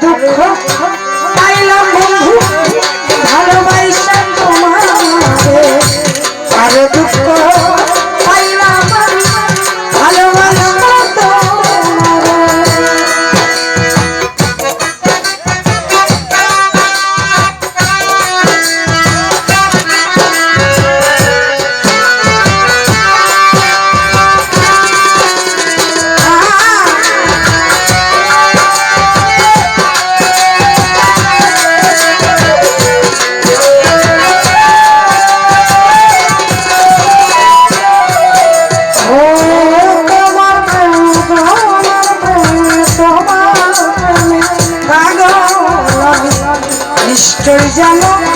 就可 আশ্চর্য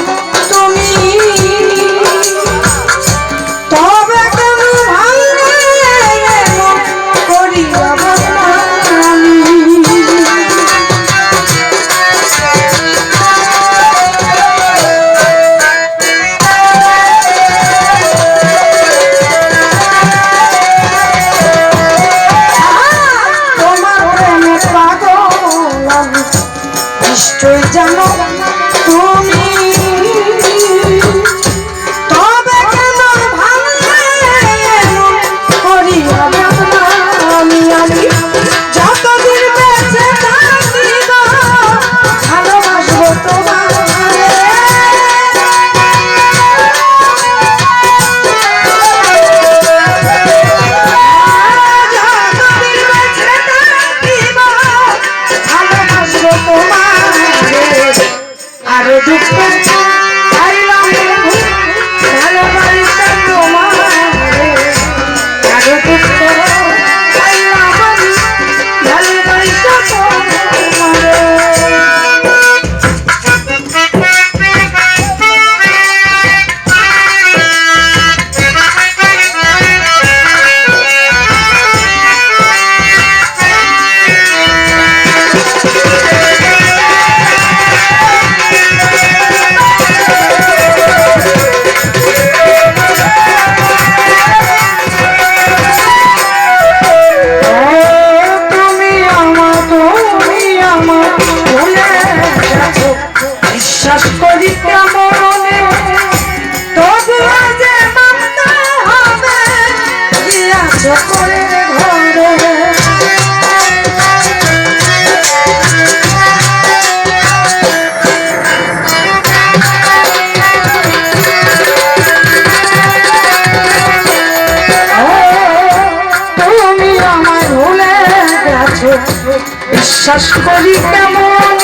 বিশ্বাস করি কেমন?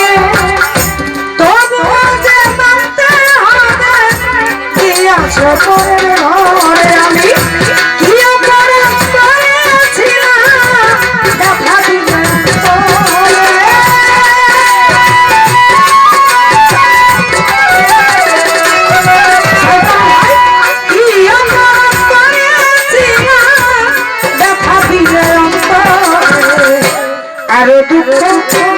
তবু যে মানতে হবে কি আছে পরের ঘরে? দুঃখ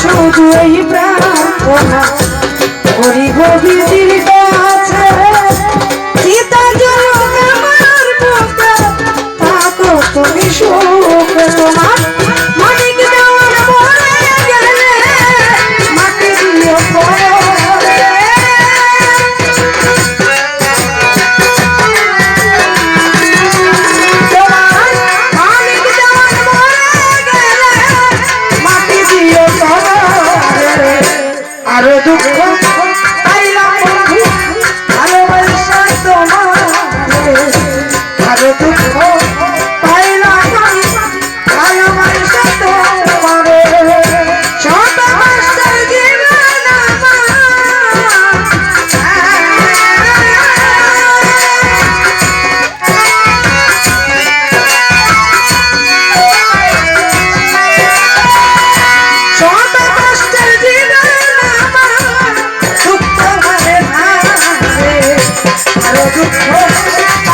শুধু এই প্রার্থনা করিব বিদির তোমার Vamos